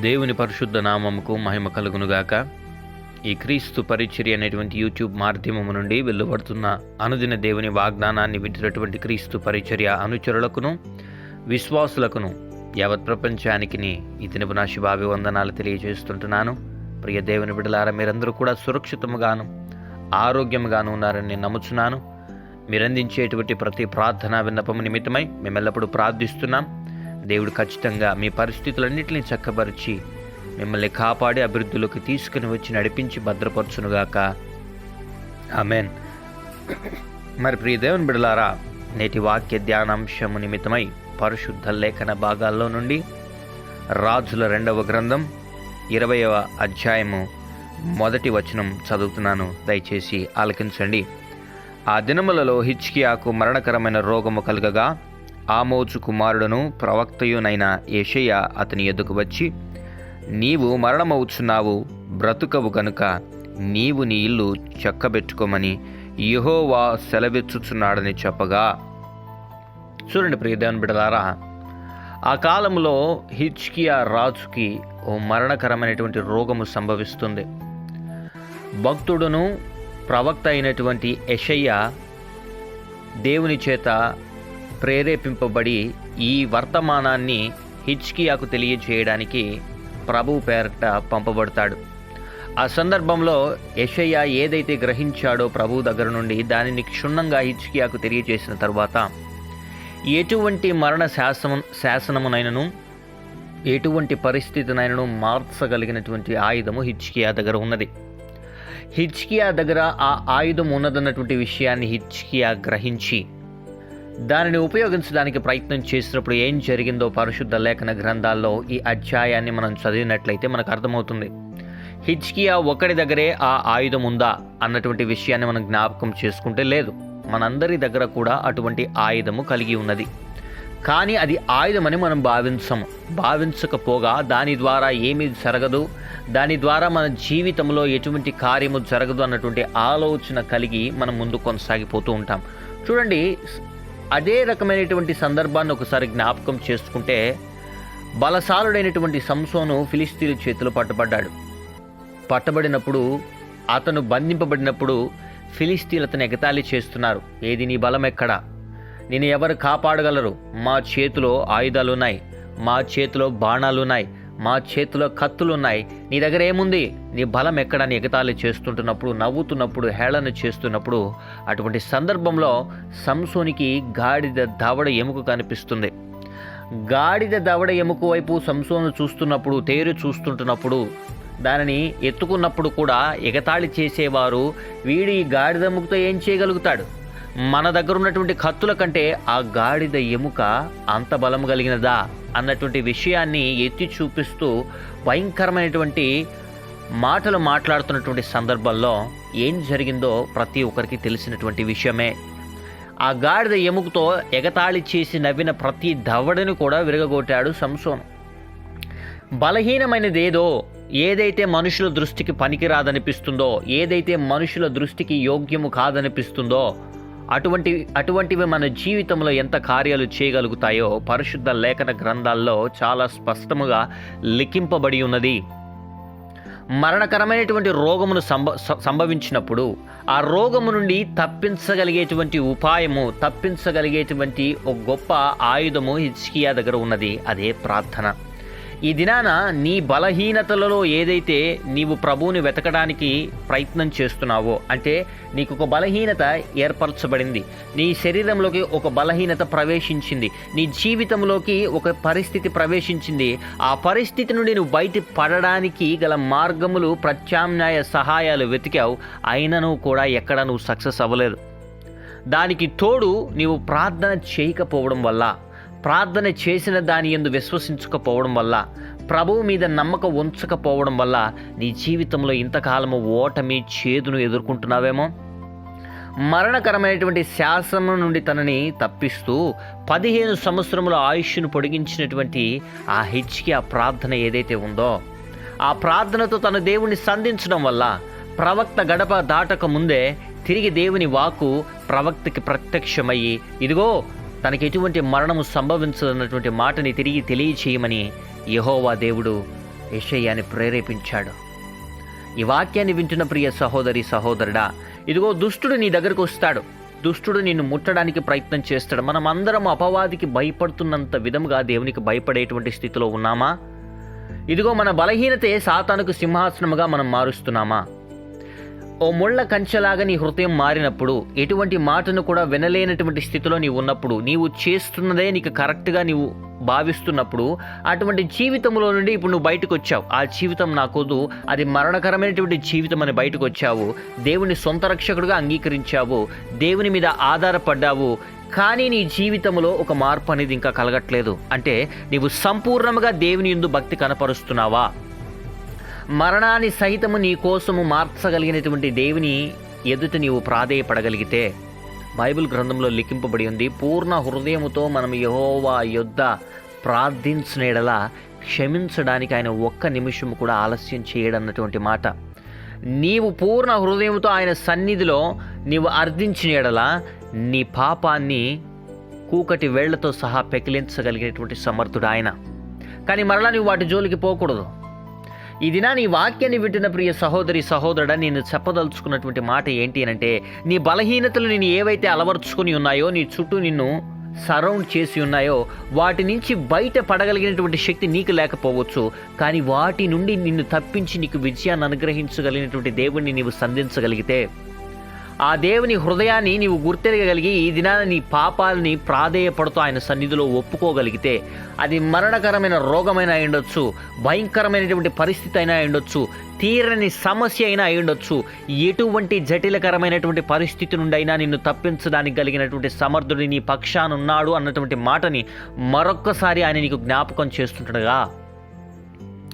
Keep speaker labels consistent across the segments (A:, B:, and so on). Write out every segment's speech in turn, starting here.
A: దేవుని పరిశుద్ధ నామముకు మహిమ కలుగునుగాక. ఈ క్రీస్తు పరిచర్య అనేటువంటి యూట్యూబ్ మాధ్యమము నుండి వెలువడుతున్న అనుదిన దేవుని వాగ్దానాన్ని వింటున్నటువంటి క్రీస్తు పరిచర్య అనుచరులకును విశ్వాసులకును యావత్ ప్రపంచానికి ఈ దినపు నా శుభాభివందనాలు తెలియజేస్తుంటున్నాను. ప్రియ దేవుని బిడలారా మీరందరూ కూడా సురక్షితముగాను ఆరోగ్యముగాను ఉన్నారని నేను నమ్ముచున్నాను. మీరందించేటువంటి ప్రతి ప్రార్థన విన్నపము నిమిత్తమై మేము ఎల్లప్పుడూ ప్రార్థిస్తున్నాం. దేవుడు ఖచ్చితంగా మీ పరిస్థితులన్నింటినీ చక్కబరిచి మిమ్మల్ని కాపాడి అభివృద్ధిలోకి తీసుకుని వచ్చి నడిపించి భద్రపరచునుగాక. ఆమెన్. మరి ప్రియ దేవుని బిడలారా నేటి వాక్య ధ్యానాంశము నిమిత్తమై పరిశుద్ధ లేఖన భాగాల్లో నుండి రాజుల రెండవ గ్రంథం ఇరవయవ అధ్యాయము మొదటి వచనం చదువుతున్నాను. దయచేసి ఆలకించండి. ఆ దినములలో హిచ్కియాకు మరణకరమైన రోగము కలగగా ఆమోజు కుమారుడును ప్రవక్తయునైన యషయ అతని ఎద్దుకు వచ్చి నీవు మరణమవుచున్నావు బ్రతుకవు గనుక నీవు నీ ఇల్లు చక్కబెట్టుకోమని యహోవా సెలవిచ్చుచున్నాడని చెప్పగా. చూడండి ప్రియదేవన్ బిడలారా ఆ కాలంలో హిచ్కియా రాజుకి ఓ మరణకరమైనటువంటి రోగము సంభవిస్తుంది. భక్తుడును ప్రవక్త అయినటువంటి యషయ్య దేవుని చేత ప్రేరేపింపబడి ఈ వర్తమానాన్ని హిచ్కియాకు తెలియజేయడానికి ప్రభు పేరట పంపబడతాడు. ఆ సందర్భంలో యషయ్య ఏదైతే గ్రహించాడో ప్రభు దగ్గర నుండి దానిని క్షుణ్ణంగా హిచ్కియాకు తెలియజేసిన తర్వాత ఎటువంటి మరణ శాసనం శాసనమునైనను ఎటువంటి పరిస్థితినైనను మార్చగలిగినటువంటి ఆయుధము హిచ్కియా దగ్గర ఉన్నది. హిచ్కియా దగ్గర ఆ ఆయుధం ఉన్నదన్నటువంటి విషయాన్ని హిచ్కియా గ్రహించి దానిని ఉపయోగించడానికి ప్రయత్నం చేసినప్పుడు ఏం జరిగిందో పరిశుద్ధ లేఖన గ్రంథాల్లో ఈ అధ్యాయాన్ని మనం చదివినట్లయితే మనకు అర్థమవుతుంది. హిజ్కియా ఒకటి దగ్గరే ఆ ఆయుధం ఉందా అన్నటువంటి విషయాన్ని మనం జ్ఞాపకం చేసుకుంటే లేదు. మనందరి దగ్గర కూడా అటువంటి ఆయుధము కలిగి ఉన్నది. కానీ అది ఆయుధమని మనం భావించము. భావించకపోగా దాని ద్వారా ఏమీ జరగదు. దాని ద్వారా మన జీవితంలో ఎటువంటి కార్యము జరగదు అన్నటువంటి ఆలోచన కలిగి మనం ముందు కొనసాగిపోతూ ఉంటాం. చూడండి అదే రకమైనటువంటి సందర్భాన్ని ఒకసారి జ్ఞాపకం చేసుకుంటే బలసాలుడైనటువంటి సంసోను ఫిలిస్తీన్ చేతిలో పట్టబడ్డాడు. పట్టబడినప్పుడు అతను బంధింపబడినప్పుడు ఫిలిస్తీన్లు అతను ఎగతాళి చేస్తున్నారు. ఏది నీ బలం ఎక్కడా? నేను ఎవరు కాపాడగలరు? మా చేతిలో ఆయుధాలు ఉన్నాయి మా చేతిలో బాణాలు ఉన్నాయి మా చేతిలో కత్తులు ఉన్నాయి నీ దగ్గర ఏముంది? నీ బలం ఎక్కడని ఎగతాళి చేస్తుంటున్నప్పుడు నవ్వుతున్నప్పుడు హేళన చేస్తున్నప్పుడు అటువంటి సందర్భంలో సంసోనికి గాడిద దవడ ఎముక కనిపిస్తుంది. గాడిద దవడ ఎముక వైపు సంసోను చూస్తున్నప్పుడు తేరు చూస్తుంటున్నప్పుడు దానిని ఎత్తుకున్నప్పుడు కూడా ఎగతాళి చేసేవారు. వీడి ఈ గాడిద ఎముకతో ఏం చేయగలుగుతాడు? మన దగ్గర ఉన్నటువంటి కత్తుల కంటే ఆ గాడిద ఎముక అంత బలం కలిగినదా? అన్నటువంటి విషయాన్ని ఎత్తి చూపిస్తూ భయంకరమైనటువంటి మాటలు మాట్లాడుతున్నటువంటి సందర్భంలో ఏం జరిగిందో ప్రతి ఒక్కరికి తెలిసినటువంటి విషయమే. ఆ గాడిద ఎముకతో ఎగతాళి చేసి నవ్విన ప్రతి దవడని కూడా విరగగొట్టాడు సంసోను. బలహీనమైనదేదో ఏదైతే మనుషుల దృష్టికి పనికిరాదనిపిస్తుందో ఏదైతే మనుషుల దృష్టికి యోగ్యము కాదనిపిస్తుందో అటువంటి అటువంటివి మన జీవితంలో ఎంత కార్యాలు చేయగలుగుతాయో పరిశుద్ధ లేఖన గ్రంథాల్లో చాలా స్పష్టముగా లిఖింపబడి ఉన్నది. మరణకరమైనటువంటి రోగమును సంభ సంభవించినప్పుడు ఆ రోగము నుండి తప్పించగలిగేటువంటి ఉపాయము తప్పించగలిగేటువంటి ఒక గొప్ప ఆయుధము హిచ్కియా దగ్గర ఉన్నది. అదే ప్రార్థన. ఈ దినాన నీ బలహీనతలలో ఏదైతే నీవు ప్రభువుని వెతకడానికి ప్రయత్నం చేస్తున్నావో అంటే నీకు ఒక బలహీనత ఏర్పరచబడింది. నీ శరీరంలోకి ఒక బలహీనత ప్రవేశించింది. నీ జీవితంలోకి ఒక పరిస్థితి ప్రవేశించింది. ఆ పరిస్థితి నుండి నువ్వు బయట పడడానికి గల మార్గములు ప్రత్యామ్నాయ సహాయాలు వెతికావు. అయినను కూడా ఎక్కడ నువ్వు సక్సెస్ అవ్వలేదు. దానికి తోడు నీవు ప్రార్థన చేయకపోవడం వల్ల ప్రార్థన చేసిన దాని ఎందు విశ్వసించకపోవడం వల్ల ప్రభువు మీద నమ్మకం ఉంచకపోవడం వల్ల నీ జీవితంలో ఇంతకాలము ఓటమి చేదును ఎదుర్కొంటున్నావేమో? మరణకరమైనటువంటి శాసనం నుండి తనని తప్పిస్తూ పదిహేను సంవత్సరముల ఆయుష్ను పొడిగించినటువంటి ఆ హెచ్కి ఆ ప్రార్థన ఏదైతే ఉందో ఆ ప్రార్థనతో తన దేవుణ్ణి సంధించడం వల్ల ప్రవక్త గడప దాటక ముందే తిరిగి దేవుని వాకు ప్రవక్తకి ప్రత్యక్షమయ్యి ఇదిగో తనకి ఎటువంటి మరణము సంభవించదన్నటువంటి మాటని తిరిగి తెలియచేయమని యహోవా దేవుడు యెషయ్యాని ప్రేరేపించాడు. ఈ వాక్యాన్ని వింటున్న ప్రియ సహోదరి సహోదరుడా ఇదిగో దుష్టుడు నీ దగ్గరకు వస్తాడు. దుష్టుడు నిన్ను ముట్టడానికి ప్రయత్నం చేస్తాడు. మనం అందరం అపవాదికి భయపడుతున్నంత విధముగా దేవునికి భయపడేటువంటి స్థితిలో ఉన్నామా? ఇదిగో మన బలహీనతే సాతానుకు సింహాసనముగా మనం మారుస్తున్నామా? ఓ ముళ్ళ కంచెలాగా నీ హృదయం మారినప్పుడు ఎటువంటి మాటను కూడా వినలేనటువంటి స్థితిలో నీవు ఉన్నప్పుడు నీవు చేస్తున్నదే నీకు కరెక్ట్గా నీవు భావిస్తున్నప్పుడు అటువంటి జీవితంలో నుండి ఇప్పుడు నువ్వు బయటకు వచ్చావు ఆ జీవితం నాకొద్దు అది మరణకరమైనటువంటి జీవితం అని బయటకు వచ్చావు దేవుని సొంత రక్షకుడుగా అంగీకరించావు. దేవుని మీద ఆధారపడ్డావు. కానీ నీ జీవితంలో ఒక మార్పు అనేది ఇంకా కలగట్లేదు. అంటే నీవు సంపూర్ణంగా దేవుని ఎందు భక్తి కనపరుస్తున్నావా? మరణాన్ని సహితము నీ కోసము మార్చగలిగినటువంటి దేవుని ఎదుట నీవు ప్రాధేయపడగలిగితే బైబిల్ గ్రంథంలో లిఖింపబడి ఉంది పూర్ణ హృదయముతో మనం యహోవా యొద్ద ప్రార్థించిన క్షమించడానికి ఆయన ఒక్క నిమిషం కూడా ఆలస్యం చేయడన్నటువంటి మాట. నీవు పూర్ణ హృదయంతో ఆయన సన్నిధిలో నీవు అర్థించిన ఎడల నీ పాపాన్ని కూకటి వేళ్ళతో సహా పెకిలించగలిగినటువంటి సమర్థుడు ఆయన. కానీ మరలా నువ్వు వాటి జోలికి పోకూడదు. ఈ దినా నీ వాక్యాన్ని వింటున్న ప్రియ సహోదరి సహోదరుడ నేను చెప్పదలుచుకున్నటువంటి మాట ఏంటి అంటే నీ బలహీనతలు నేను ఏవైతే అలవర్చుకుని ఉన్నాయో నీ చుట్టూ నిన్ను సరౌండ్ చేసి ఉన్నాయో వాటి నుంచి బయట పడగలిగినటువంటి శక్తి నీకు లేకపోవచ్చు. కానీ వాటి నుండి నిన్ను తప్పించి నీకు విజయాన్ని అనుగ్రహించగలిగినటువంటి దేవుణ్ణి నీవు సంధించగలిగితే ఆ దేవుని హృదయాన్ని నీవు గుర్తెరగలిగి ఈ దినాన నీ పాపాలని ప్రాధేయపడుతూ ఆయన సన్నిధిలో ఒప్పుకోగలిగితే అది మరణకరమైన రోగమైన అయ్యుండొచ్చు భయంకరమైనటువంటి పరిస్థితి అయినా అయ్యుండొచ్చు తీరని సమస్య అయినా అయ్యుండొచ్చు ఎటువంటి జటిలకరమైనటువంటి పరిస్థితి నుండి అయినా నిన్ను తప్పించడానికి కలిగినటువంటి సమర్థుడి నీ పక్షానున్నాడు అన్నటువంటి మాటని మరొక్కసారి ఆయన నీకు జ్ఞాపకం చేస్తుండగా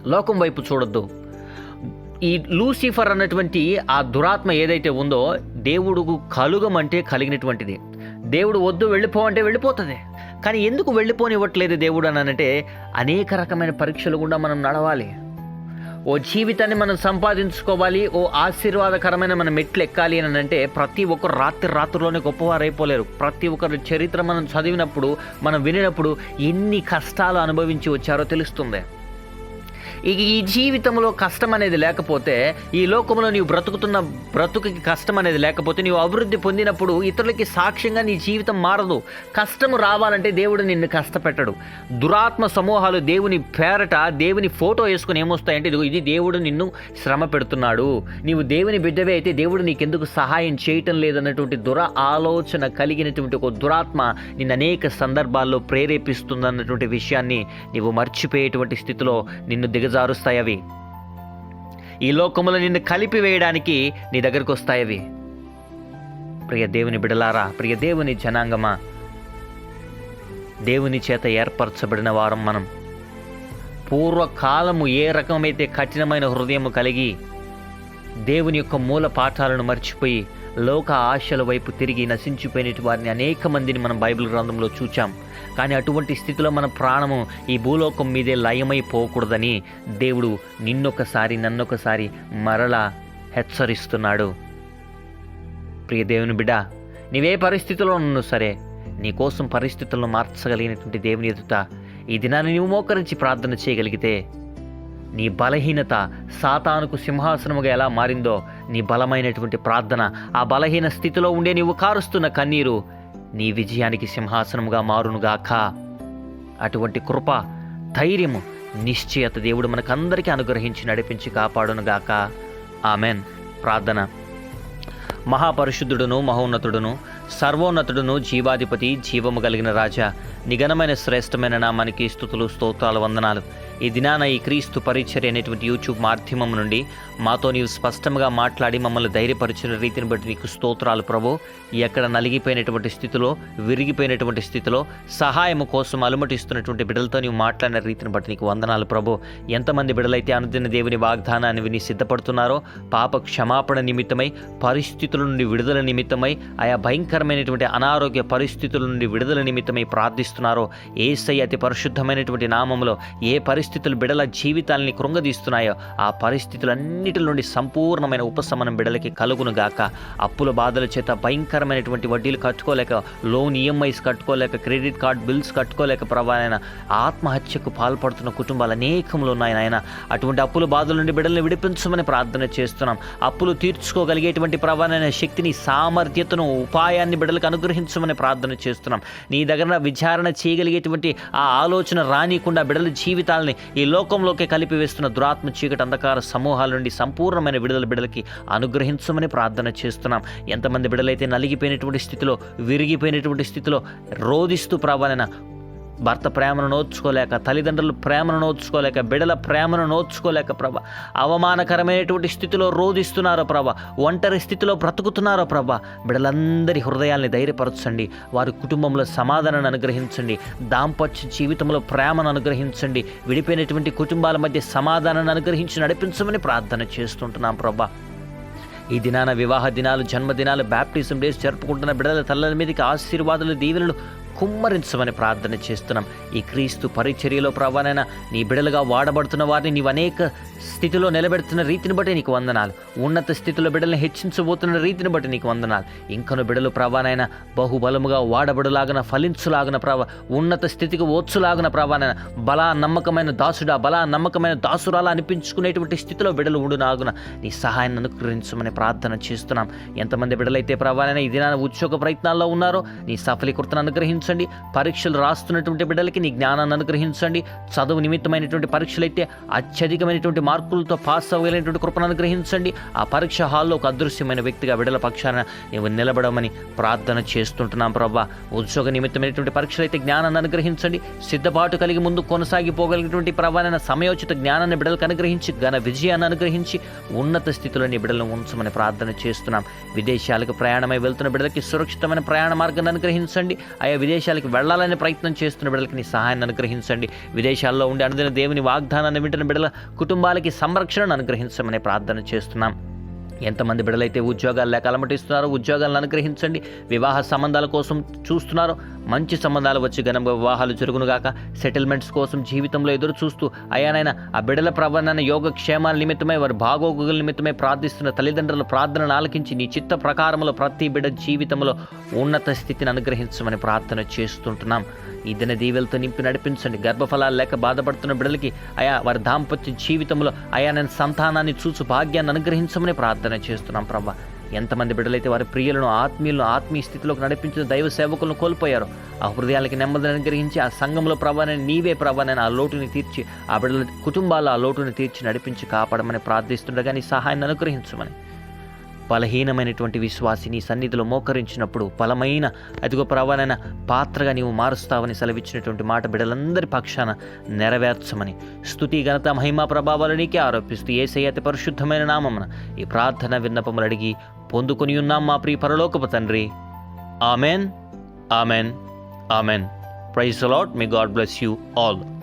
A: లోకం వైపు చూడొద్దు. ఈ లూసిఫర్ అన్నటువంటి ఆ దురాత్మ ఏదైతే ఉందో దేవుడుకు కలుగమంటే కలిగినటువంటిది. దేవుడు వద్దు వెళ్ళిపో అంటే వెళ్ళిపోతుంది. కానీ ఎందుకు వెళ్ళిపోనివ్వట్లేదు దేవుడు అని అంటే అనేక రకమైన పరీక్షలు కూడా మనం నడవాలి. ఓ జీవితాన్ని మనం సంపాదించుకోవాలి ఓ ఆశీర్వాదకరమైన మన మెట్లు ఎక్కాలి అని అంటే ప్రతి ఒక్కరు రాత్రి రాత్రిలోనే గొప్పవారైపోలేరు. ప్రతి ఒక్కరి చరిత్ర మనం చదివినప్పుడు మనం వినినప్పుడు ఎన్ని కష్టాలు అనుభవించి వచ్చారో తెలుస్తుంది. ఈ జీవితంలో కష్టం అనేది లేకపోతే ఈ లోకంలో నీవు బ్రతుకుతున్న బ్రతుకుకి కష్టం అనేది లేకపోతే నీవు అభివృద్ధి పొందినప్పుడు ఇతరులకి సాక్ష్యంగా నీ జీవితం మారదు. కష్టము రావాలంటే దేవుడు నిన్ను కష్టపెట్టడు. దురాత్మ సమూహాలు దేవుని పేరట దేవుని ఫోటో వేసుకుని ఏమొస్తాయంటే ఇదిగో ఇది దేవుడు నిన్ను శ్రమ పెడుతున్నాడు. నీవు దేవుని బిడ్డవే అయితే దేవుడు నీకెందుకు సహాయం చేయటం లేదన్నటువంటి దుర ఆలోచన కలిగినటువంటి ఒక దురాత్మ నిన్ను అనేక సందర్భాల్లో ప్రేరేపిస్తుందన్నటువంటి విషయాన్ని నీవు మర్చిపోయేటువంటి స్థితిలో నిన్ను జారుస్తాయి అవి. ఈ లోకములో నిన్ను కలిపి వేయడానికి నీ దగ్గరకు వస్తాయి అవి. ప్రియ దేవుని బిడలారా ప్రియ దేవుని జనాంగమా దేవుని చేత ఏర్పరచబడిన వారం మనం. పూర్వకాలము ఏ రకమైతే కఠినమైన హృదయము కలిగి దేవుని యొక్క మూల పాఠాలను మర్చిపోయి లోక ఆశల వైపు తిరిగి నశించిపోయిన వారిని అనేక మందిని మనం బైబిల్ గ్రంథంలో చూచాం. కానీ అటువంటి స్థితిలో మన ప్రాణము ఈ భూలోకం మీదే లయమైపోకూడదని దేవుడు నిన్నొకసారి నన్నొకసారి మరలా హెచ్చరిస్తున్నాడు. ప్రియ దేవుని బిడ్డ నీవే పరిస్థితిలో ఉన్ను సరే నీకోసం పరిస్థితులను మార్చగలిగినటువంటి దేవుని ఎదుట ఈ దినాన్ని నువ్వు మోకరించి ప్రార్థన చేయగలిగితే నీ బలహీనత సాతానుకు సింహాసనముగా ఎలా మారిందో నీ బలమైనటువంటి ప్రార్థన ఆ బలహీన స్థితిలో ఉండే నీవు కారుస్తున్న కన్నీరు నీ విజయానికి సింహాసనముగా మారునుగాక. అటువంటి కృప ధైర్యము నిశ్చయత దేవుడు మనకందరికీ అనుగ్రహించి నడిపించి కాపాడునుగాక. ఆమెన్. ప్రార్థన. మహాపరిశుద్ధుడును మహోన్నతుడును సర్వోన్నతుడును జీవాధిపతి జీవము కలిగిన రాజా నిఘనమైన శ్రేష్టమైన నామానికి స్థుతులు స్తోత్రాలు వందనాలు. ఈ దినాన ఈ క్రీస్తు పరిచర్య అనేటువంటి యూట్యూబ్ మాధ్యమం నుండి మాతో నీవు స్పష్టంగా మాట్లాడి మమ్మల్ని ధైర్యపరిచిన రీతిని బట్టి నీకు స్తోత్రాలు ప్రభు. ఎక్కడ నలిగిపోయినటువంటి స్థితిలో విరిగిపోయినటువంటి స్థితిలో సహాయము కోసం అలుమటిస్తున్నటువంటి బిడ్డలతో నీవు మాట్లాడిన రీతిని బట్టి నీకు వందనాలు ప్రభు. ఎంతమంది బిడ్డలైతే అనుదిన దేవుని వాగ్దానాన్ని విని సిద్ధపడుతున్నారో పాప క్షమాపణ నిమిత్తమై పరిస్థితుల నుండి విడుదల నిమిత్తమై ఆయా భయంకరమైనటువంటి అనారోగ్య పరిస్థితుల నుండి విడుదల నిమిత్తమై ప్రార్థిస్తున్నారో ఏసై అతి పరిశుద్ధమైనటువంటి నామంలో ఏ పరిస్థితి పరిస్థితులు బిడల జీవితాలని కృంగదీస్తున్నాయో ఆ పరిస్థితులన్నిటి నుండి సంపూర్ణమైన ఉపశమనం బిడలకి కలుగును గాక అప్పుల బాధల చేత భయంకరమైనటువంటి వడ్డీలు కట్టుకోలేక లోన్ ఈఎంఐస్ కట్టుకోలేక క్రెడిట్ కార్డ్ బిల్స్ కట్టుకోలేక ప్రభావైన ఆత్మహత్యకు పాల్పడుతున్న కుటుంబాలు అనేకములు ఉన్నాయి నాయన. అటువంటి అప్పుల బాధల నుండి బిడల్ని విడిపించమని ప్రార్థన చేస్తున్నాం. అప్పులు తీర్చుకోగలిగేటువంటి ప్రభావైన శక్తిని సామర్థ్యతను ఉపాయాన్ని బిడ్డలకు అనుగ్రహించమని ప్రార్థన చేస్తున్నాం. నీ దగ్గర విచారణ చేయగలిగేటువంటి ఆ ఆలోచన రానికుండా బిడల జీవితాలని ఈ లోకంలోకి కలిపి వేస్తున్న దురాత్మ చీకటి అంధకార సమూహాల నుండి సంపూర్ణమైన విడుదల బిడ్డలకి అనుగ్రహించమని ప్రార్థన చేస్తున్నాం. ఎంతమంది బిడలైతే నలిగిపోయినటువంటి స్థితిలో విరిగిపోయినటువంటి స్థితిలో రోధిస్తూ ప్రభావైన భర్త ప్రేమను నోచుకోలేక తల్లిదండ్రుల ప్రేమను నోచుకోలేక బిడల ప్రేమను నోచుకోలేక ప్రభ అవమానకరమైనటువంటి స్థితిలో రోధిస్తున్నారో ప్రభ ఒంటరి స్థితిలో బ్రతుకుతున్నారో ప్రభ. బిడలందరి హృదయాల్ని ధైర్యపరచండి వారి కుటుంబంలో సమాధానాన్ని అనుగ్రహించండి దాంపత్య జీవితంలో ప్రేమను అనుగ్రహించండి విడిపోయినటువంటి కుటుంబాల మధ్య సమాధానాన్ని అనుగ్రహించి నడిపించమని ప్రార్థన చేస్తుంటున్నాం ప్రభా. ఈ దినాన వివాహ దినాలు జన్మదినాలు బ్యాప్టిజం డేస్ జరుపుకుంటున్న బిడ్డల తల్లల మీదకి ఆశీర్వాదాలు దీవెనలు కుమ్మరించమని ప్రార్థన చేస్తున్నాం. ఈ క్రీస్తు పరిచర్యలో ప్రభానైనా నీ బిడలుగా వాడబడుతున్న వారిని నీవు అనేక స్థితిలో నిలబెడుతున్న రీతిని బట్టి నీకు వందనాలు. ఉన్నత స్థితిలో బిడల్ని హెచ్చించబోతున్న రీతిని బట్టి నీకు వందనాలు. ఇంకను బిడలు ప్రవాణైన బహుబలముగా వాడబడులాగన ఫలించులాగన ప్రవ ఉన్నత స్థితికి ఓర్చులాగన ప్రభానైనా బలా నమ్మకమైన దాసుడా బలా నమ్మకమైన దాసురాలా అనిపించుకునేటువంటి స్థితిలో బిడలు ఉండునాగున నీ సహాయాన్ని అనుగ్రహించమని ప్రార్థన చేస్తున్నాం. ఎంతమంది బిడలైతే ప్రవాణైన ఈ దినాన ఉద్యోగ ప్రయత్నాల్లో ఉన్నారో నీ సఫలీకృతను అనుగ్రహించండి పరీక్షలు రాస్తున్నటువంటి బిడ్డలకి నీ జ్ఞానాన్ని అనుగ్రహించండి. చదువు నిమిత్తమైనటువంటి పరీక్షలు అయితే అత్యధికమైనటువంటి మార్కులతో పాస్ అవ్వగలిగినటువంటి కృపను అనుగ్రహించండి. ఆ పరీక్ష హాల్లో ఒక అదృశ్యమైన వ్యక్తిగా విడల పక్షాన నీవు నిలబడమని ప్రార్థన చేస్తుంటున్నాం ప్రభా. ఉద్యోగ నిమిత్తమైనటువంటి పరీక్షలు అయితే జ్ఞానాన్ని అనుగ్రహించండి. సిద్ధపాటు కలిగి ముందు కొనసాగిపోగలిగినటువంటి ప్రభావైన సమయోచిత జ్ఞానాన్ని బిడ్డలకు అనుగ్రహించి ఘన విజయాన్ని అనుగ్రహించి ఉన్నత స్థితిలో నీ బిడ్డలను ఉంచమని ప్రార్థన చేస్తున్నాం. విదేశాలకు ప్రయాణమై వెళ్తున్న బిడ్డలకి సురక్షితమైన ప్రయాణ మార్గాన్ని అనుగ్రహించండి. ఆయా విదేశాలకు వెళ్ళాలని ప్రయత్నం చేస్తున్న బిడలకి నీ సహాయాన్ని అనుగ్రహించండి. విదేశాల్లో ఉండి అనుదిన దేవుని వాగ్దానాన్ని వింటున్న బిడల కుటుంబాలకి సంరక్షణను అనుగ్రహించమని ప్రార్థన చేస్తున్నాం. ఎంతమంది బిడలైతే ఉద్యోగాలు లేక అలమటిస్తున్నారో ఉద్యోగాలను అనుగ్రహించండి. వివాహ సంబంధాల కోసం చూస్తున్నారో. మంచి సంబంధాలు వచ్చి ఘనంగా వివాహాలు జరుగునుగాక. సెటిల్మెంట్స్ కోసం జీవితంలో ఎదురు చూస్తూ అయానైనా ఆ బిడల ప్రవర్ణన యోగ క్షేమాల నిమిత్తమై వారి భాగోగుల నిమిత్తమై ప్రార్థిస్తున్న తల్లిదండ్రుల ప్రార్థనను ఆలకించి నీ చిత్త ప్రకారంలో ప్రతి బిడ జీవితంలో ఉన్నత స్థితిని అనుగ్రహించమని ప్రార్థన చేస్తుంటున్నాం. ఈ దిన దీవెలతో నింపి నడిపించండి. గర్భఫలాలు లేక బాధపడుతున్న బిడ్డలకి అయా వారి దాంపత్య జీవితంలో అయా నేను సంతానాన్ని చూసు భాగ్యాన్ని అనుగ్రహించమని ప్రార్థన చేస్తున్నాం ప్రభా. ఎంతమంది బిడ్డలైతే వారి ప్రియులను ఆత్మీయులను ఆత్మీయ స్థితిలోకి నడిపించిన దైవ సేవకులను కోల్పోయారు ఆ హృదయాలకి నెమ్మదిని అనుగ్రహించి ఆ సంఘంలో ప్రభాని నీవే ప్రభాని ఆ లోటుని తీర్చి ఆ బిడ్డల కుటుంబాల ఆ లోటుని తీర్చి నడిపించి కాపాడమని ప్రార్థిస్తుండగా నీ సహాయాన్ని అనుగ్రహించమని. బలహీనమైనటువంటి విశ్వాసి నీ సన్నిధిలో మోకరించినప్పుడు బలమైన అదిగో ప్రవణైన పాత్రగా నీవు మారుస్తావని సెలవిచ్చినటువంటి మాట బిడలందరి పక్షాన నెరవేర్చమని. స్తుతి ఘనత మహిమా ప్రభావాలు నీకే ఆరోపిస్తూ ఏసై అతి పరిశుద్ధమైన నామమున ఈ ప్రార్థన విన్నపములు అడిగి పొందుకుని ఉన్నాం మా ప్రియ పరలోకపు తండ్రి. Amen. Amen. Amen. Praise a lot me God bless you all.